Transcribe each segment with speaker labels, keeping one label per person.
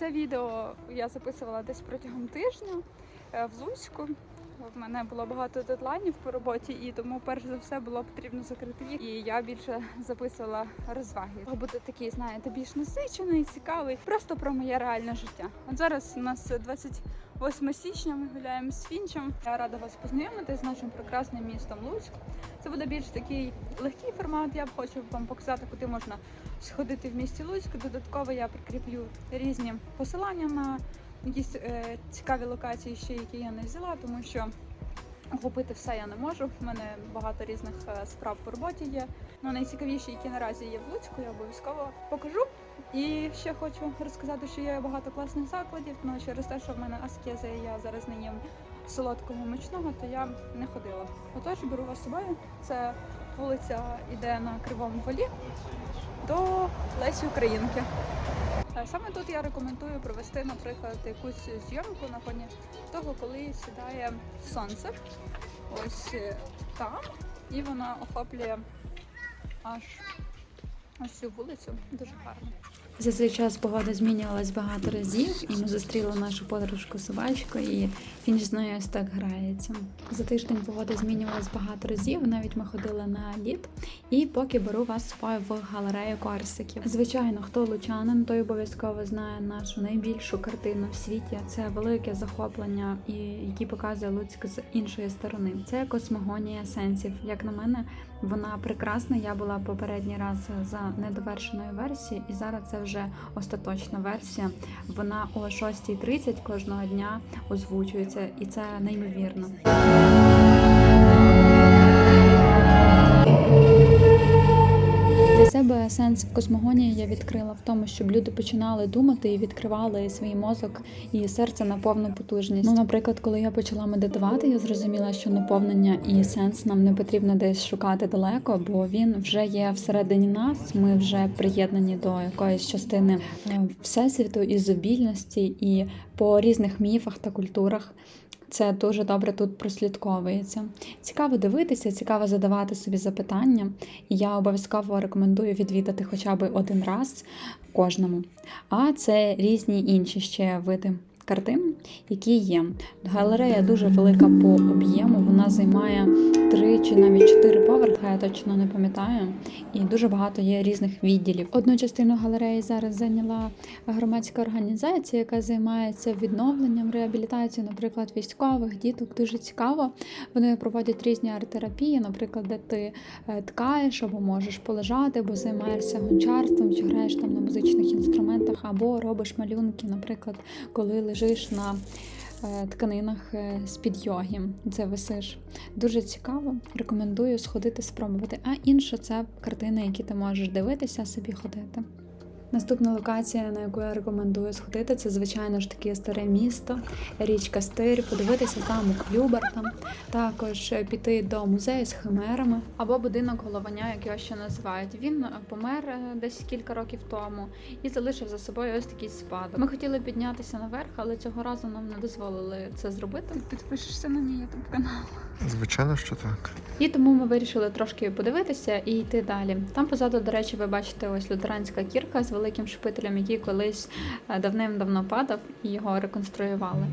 Speaker 1: Це відео я записувала десь протягом тижня е, в Луцьку. В мене було багато дедлайнів по роботі, і тому перш за все було потрібно закрити їх. І я більше записувала розваги. Буде такий, знаєте, більш насичений, цікавий, просто про моє реальне життя. От зараз у нас 28 січня. Ми гуляємо з Фінчем. Я рада вас познайомити з нашим прекрасним містом Луцьк. Це буде більш такий легкий формат. Я хочу вам показати, куди можна сходити в місті Луцьк. Додатково я прикріплю різні посилання на якісь е, цікаві локації, ще які я не взяла, тому що охопити все я не можу. У мене багато різних е, справ по роботі є. Ну найцікавіші, які наразі є в Луцьку, я обов'язково покажу. І ще хочу розказати, що є багато класних закладів. Ну через те, що в мене аскези, я зараз не їм солодкого мучного, то я не ходила. Отож, беру вас з собою. Це вулиця йде на кривому полі до Лесі Українки. Е, Саме тут я рекомендую провести, наприклад, якусь зйомку на фоні того, коли сідає сонце. Ось е, там, і вона охоплює аж ось цю вулицю. Дуже гарно.
Speaker 2: За цей час погода змінювалась багато разів, і ми зустріли нашу подружку собачку, і він з нею ось так грається. За тиждень погода змінювалась багато разів. Навіть ми ходили на лід. І поки беру вас в галерею корсиків. Звичайно, хто лучанин, той обов'язково знає нашу найбільшу картину в світі. Це велике захоплення, і які показує Луцьк з іншої сторони. Це космогонія сенсів. Як на мене, вона прекрасна. Я була попередній раз за недовершеною версією, і зараз це вже остаточна версія. Вона о 6.30 кожного дня озвучується, і це неймовірно. Себе сенс в космогонії я відкрила в тому, щоб люди починали думати і відкривали свій мозок і серце на повну потужність. Ну, наприклад, коли я почала медитувати, я зрозуміла, що наповнення і сенс нам не потрібно десь шукати далеко, бо він вже є всередині нас. Ми вже приєднані до якоїсь частини е, всесвіту ізобільності, і по різних міфах та культурах. Це дуже добре тут прослідковується. Цікаво дивитися, цікаво задавати собі запитання. І я обов'язково рекомендую відвідати хоча б один раз кожному. А це різні інші ще види картин, які є. Галерея дуже велика по об'єму. Вона займає три чи навіть чотири поверхи, я точно не пам'ятаю. І дуже багато є різних відділів. Одну частину галереї зараз зайняла громадська організація, яка займається відновленням, реабілітацією, наприклад, військових діток. Дуже цікаво. Вони проводять різні арт-терапії, наприклад, де ти е, ткаєш або можеш полежати, або займаєшся гончарством, чи граєш там на музичних інструментах, або робиш малюнки, наприклад, коли лежиш на е, тканинах е, з-під йоги. Це висиш. Дуже цікаво. Рекомендую сходити спробувати. А інше це картини, які ти можеш дивитися, собі ходити. Наступна локація, на яку я рекомендую сходити, це звичайно ж таке старе місто, річка Стир, подивитися замок Люберта, також піти до музею з химерами або будинок головання, як його ще називають. Він помер е, десь кілька років тому і залишив за собою ось такий спадок. Ми хотіли піднятися наверх, але цього разу нам не дозволили це зробити.
Speaker 1: Ти підпишешся на мій ютуб канал.
Speaker 3: Звичайно, що так.
Speaker 2: І тому ми вирішили трошки подивитися і йти далі. Там позаду, до речі, ви бачите ось лютеранська кірка з великим шпителем, який колись е, давним-давно падав і його реконструювали.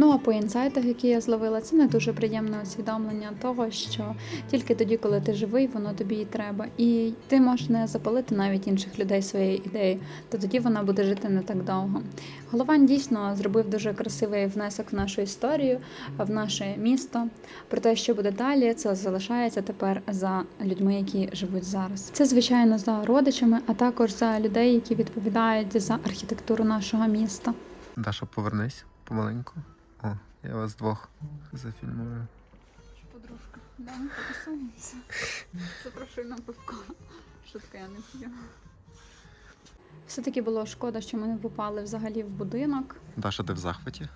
Speaker 2: Ну а по інсайтах, які я зловила, це не дуже приємне усвідомлення того, що тільки тоді, коли ти живий, воно тобі і треба. І ти можеш не запалити навіть інших людей своєї ідеї, то тоді вона буде жити не так довго. Головань дійсно зробив дуже красивий внесок в нашу історію, в наше місто. Про те, що буде далі, це залишається тепер за людьми, які живуть зараз. Це звичайно за родичами, а також за людей, які відповідають за архітектуру нашого міста.
Speaker 3: Даша, повернись помаленьку. О, я вас двох зафільмую.
Speaker 1: Подружка, да, ми потусуємося. Запрошую на пивко. Шутка, я не п'ю.
Speaker 2: Все-таки було шкода, що ми не попали взагалі в будинок.
Speaker 3: Даша, ти в захваті?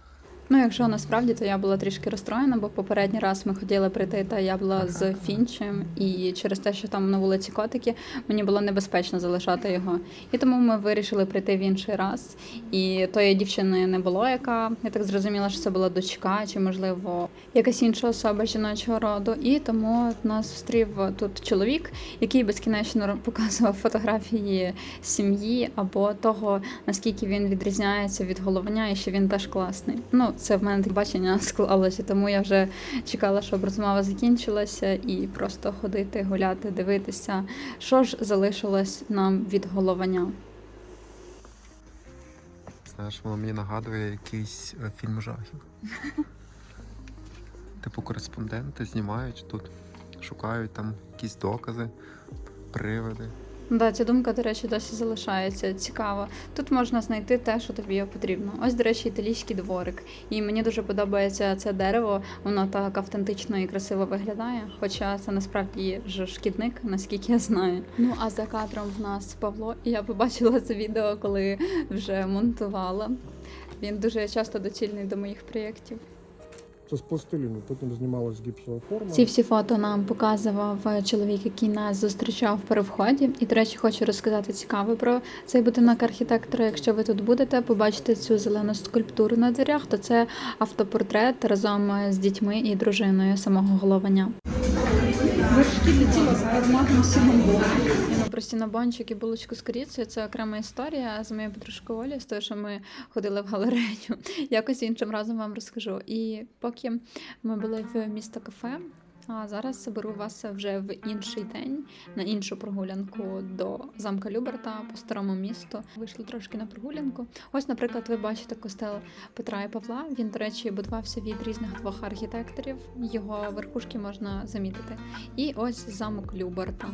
Speaker 2: Ну, якщо насправді, то я була трішки розстроєна, бо попередній раз ми хотіли прийти, та я була з Фінчем, і через те, що там на вулиці котики, мені було небезпечно залишати його. І тому ми вирішили прийти в інший раз. І тої дівчини не було, яка я так зрозуміла, що це була дочка, чи можливо якась інша особа жіночого роду. І тому нас зустрів тут чоловік, який безкінечно показував фотографії сім'ї або того, наскільки він відрізняється від головня, і що він теж класний. Ну, це в мене таке бачення склалося, тому я вже чекала, щоб розмова закінчилася, і просто ходити, гуляти, дивитися, що ж залишилось нам від головання.
Speaker 3: Знаєш, воно мені нагадує якийсь е, фільм жахів. Типу кореспонденти знімають тут, шукають там якісь докази, привиди.
Speaker 2: Да, ця думка, до речі, досі залишається. Цікаво. Тут можна знайти те, що тобі потрібно. Ось, до речі, італійський дворик. І мені дуже подобається це дерево. Воно так автентично і красиво виглядає. Хоча це насправді ж шкідник, наскільки я знаю. Ну а за кадром в нас Павло, і я побачила це відео, коли вже монтувала. Він дуже часто доцільний до моїх проєктів.
Speaker 4: Це з пластиліну, потім знімалась гіпсова форма.
Speaker 2: Ці всі фото нам показував е, чоловік, який нас зустрічав при вході. І, до речі, хочу розказати цікаве про цей будинок архітектора. Якщо ви тут будете, побачите цю зелену скульптуру на дверях, то це автопортрет разом з дітьми і дружиною самого головання. Вершки летіла з ароматом сінабону. Про сінабончик і булочку з корицею – це окрема історія з моєю подружкою Олі, з того, що ми ходили в галерею. Якось іншим разом вам розкажу. І поки ми були в місто кафе. А зараз беру вас вже в інший день на іншу прогулянку до замка Люберта по старому місту. Вийшли трошки на прогулянку. Ось, наприклад, ви бачите костел Петра і Павла. Він, до речі, будувався від різних двох архітекторів. Його верхушки можна замітити. І ось замок Люберта.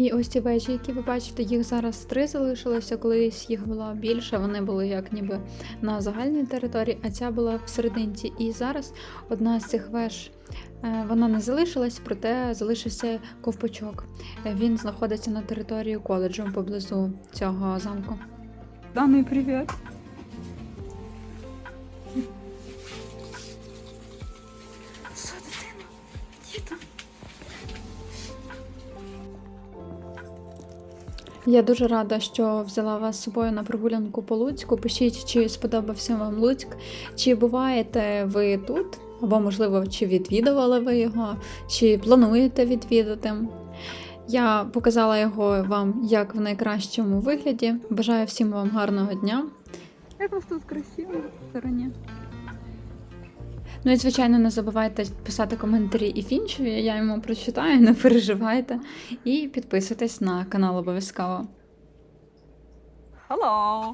Speaker 2: І ось ці вежі, які ви бачите, їх зараз три залишилося, колись їх було більше. Вони були як ніби на загальній території, а ця була в серединці. І зараз одна з цих веж е, вона не залишилась, проте залишився ковпачок. Він знаходиться на території коледжу поблизу цього замку.
Speaker 1: Даний привіт.
Speaker 2: Я дуже рада, що взяла вас з собою на прогулянку по Луцьку. Пишіть, чи сподобався вам Луцьк, чи буваєте ви тут, або, можливо, чи відвідували ви його, чи плануєте відвідати. Я показала його вам як в найкращому вигляді. Бажаю всім вам гарного дня.
Speaker 1: У вас тут красиво в стороні.
Speaker 2: Ну і звичайно, не забувайте писати коментарі і фінчові, Я йому прочитаю, не переживайте. І підписуйтесь на канал обов'язково.
Speaker 1: Hello,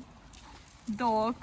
Speaker 1: dog.